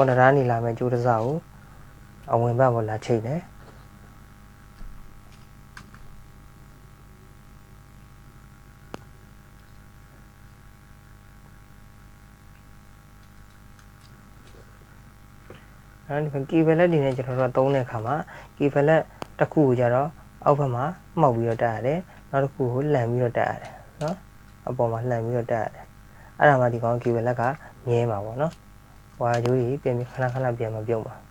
ကွန်တရာနေလာမဲ့ကျိုးတစားကိုအဝင်ဘက်ပေါ်လာချိတ်တယ်အဲဒီကီဗလက်ဒီနဲ့ကျွန်တော်တို့သုံးတဲ့အခါမှာကီဗလက်တစ်ခုကိုကြတော့အောက်ဘက်မှာမှောက်ပြီးတော့တက်ရတယ်နောက်တစ်ခုကိုလှန်ပြီးတော့တက်ရတယ်နော်အပေါ်မှာလှန်ပြီးတော့တက်ရတယ်အဲ့ဒါမှဒီကောင်ကီဗလက်ကမြဲမှာပေါ့နော် ဟွာကျိုးကြီးပြင်ပြီးခဏခဏပြန်မပြုတ်ပါ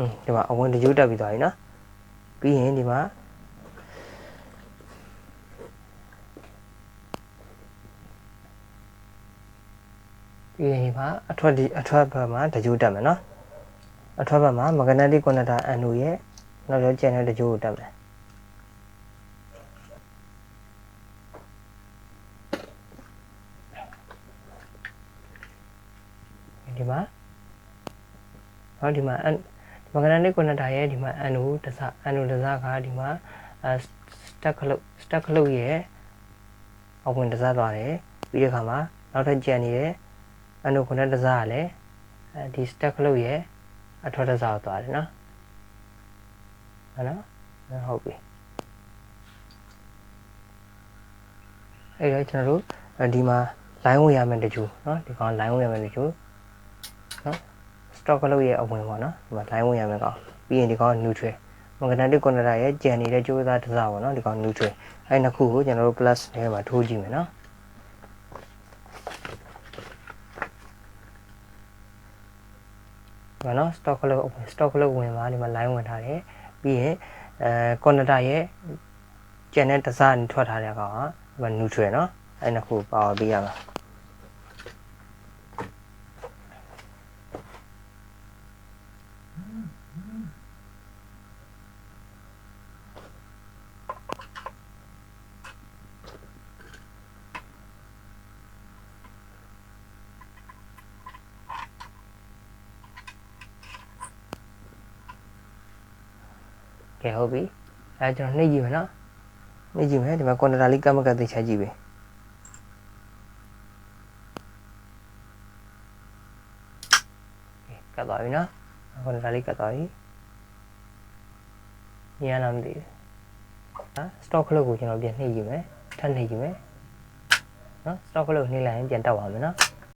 อืมဒီမှာအဝင်တကြိုးတက်ပြီးသွားပြီနော်ပြီးရင်ဒီမှာပြီးရင်ဒီမှာအထွက်ဒီအထွက်ဘက်မှာတကြိုးတက်မယ်နော်အထွက်ဘက်မှာမဂနတိကွန်နတာအန်နိုရဲ့နောက်ရောကျန်တဲ့တကြိုးကိုတက်မယ်ဒီမှာဟောဒီမှာအန် မဂနတိကွန်နတာရဲ့ဒီမှာအန်နိုတစအန်နိုတစကဒီမှာအဲစတက်ခလုတ်စတက်ခလုတ်ရဲ့အဝင်တစသွားတယ်ပြီးတဲ့အခါမှာနောက်ထပ်ကျန်နေတဲ့အန်နိုကွန်နတစကလည်းအဲဒီစတက်ခလုတ်ရဲ့အထွက်တစကိုသွားတယ်နော်ဟုတ်နော်ဟုတ်ပြီအဲ့တော့ကျွန်တော်တို့ဒီမှာ line ဝင်ရမယ်တကြိုနော်ဒီကောင် line ဝင်ရမယ်တကြိုနော် stock ကလို့ရဲ့အဝင်ပေါ့နော်ဒီမှာ line ဝင်ရမယ်ကောင်ပြီးရင်ဒီကောင် neutral magnetic conductor ရဲ့ကြံနေတဲ့ကြိုးစားတစ်စားပေါ့နော်ဒီကောင် neutral အဲ့နှစ်ခုကိုကျွန်တော်တို့ plus ထဲမှာထိုးကြည့်မယ်နော်ဒီမှာနော် stock ကလို့ stock ကလို့ဝင်ပါဒီမှာ line ဝင်ထားတယ်ပြီးရင်အဲ conductor ရဲ့ကြံတဲ့တစ်စားထွက်ထားတဲ့ကောင်ကဒီမှာ neutral နော်အဲ့နှစ်ခုပါဝါပေးရမှာ ကဲဟုတ်ပြီအဲကျွန်တော်နှိပ်ကြည့်မယ်နော်နှိပ်ကြည့်မယ်ဒီမှာကွန်တရာလေးကပ်မကပ်သိချကြည့်ပြီကပ်သွားပြီနော် ကွန်တရာလေးကပ်သွားပြီညံလာမသိဘူးဟာ stock ခလုတ်ကိုကျွန်တော်ပြန်နှိပ်ကြည့်မယ်ထပ်နှိပ်ကြည့်မယ်နော် stock ခလုတ်နှိပ်လိုက်ရင်ပြန်တက်သွားမယ်နော်